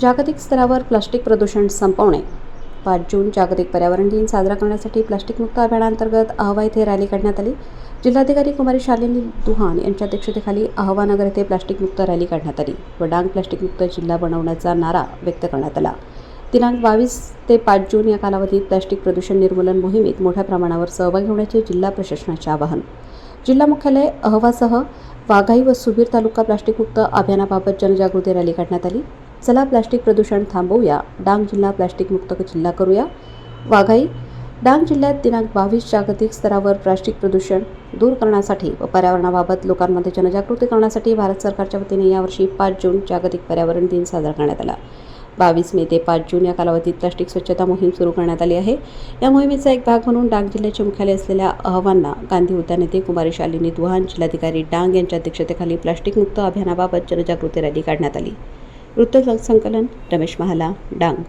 जागतिक स्तरावर प्लास्टिक प्रदूषण संपवणे. पाच जून जागतिक पर्यावरण दिन साजरा करण्यासाठी प्लास्टिकमुक्त अभियानांतर्गत अहवा येथे रॅली काढण्यात आली. जिल्हाधिकारी कुमारी शालिनी दुहान यांच्या अध्यक्षतेखाली अहवानगर येथे प्लास्टिकमुक्त रॅली काढण्यात आली व डांग जिल्हा बनवण्याचा नारा व्यक्त करण्यात आला. दिनांक बावीस ते पाच जून या कालावधीत प्लास्टिक प्रदूषण निर्मूलन मोहिमेत मोठ्या प्रमाणावर सहभागी होण्याचे जिल्हा प्रशासनाचे आवाहन. जिल्हा मुख्यालय अहवासह वाघाई व सुबीर तालुका प्लास्टिकमुक्त अभियानाबाबत जनजागृती रॅली काढण्यात आली. चला प्लास्टिक प्रदूषण थांबवूया. डांग जिल्हा प्लास्टिकमुक्त जिल्हा करूया. वाघाई डांग जिल्ह्यात दिनांक बावीस जागतिक स्तरावर प्लास्टिक प्रदूषण दूर करण्यासाठी व पर्यावरणाबाबत लोकांमध्ये जनजागृती करण्यासाठी भारत सरकारच्या वतीने यावर्षी पाच जून जागतिक पर्यावरण दिन साजरा करण्यात आला. बावीस मे ते पाच जून या कालावधीत प्लास्टिक स्वच्छता मोहीम सुरू करण्यात आली आहे. या मोहिमेचा एक भाग म्हणून डांग जिल्ह्याचे मुख्यालय असलेल्या अहवांना गांधी उद्यान येथे कुमारी शालिनी दुहान जिल्हाधिकारी डांग यांच्या अध्यक्षतेखाली प्लास्टिकमुक्त अभियानाबाबत जनजागृती रॅली काढण्यात आली. वृत्तसंकलन रमेश महाला डांग.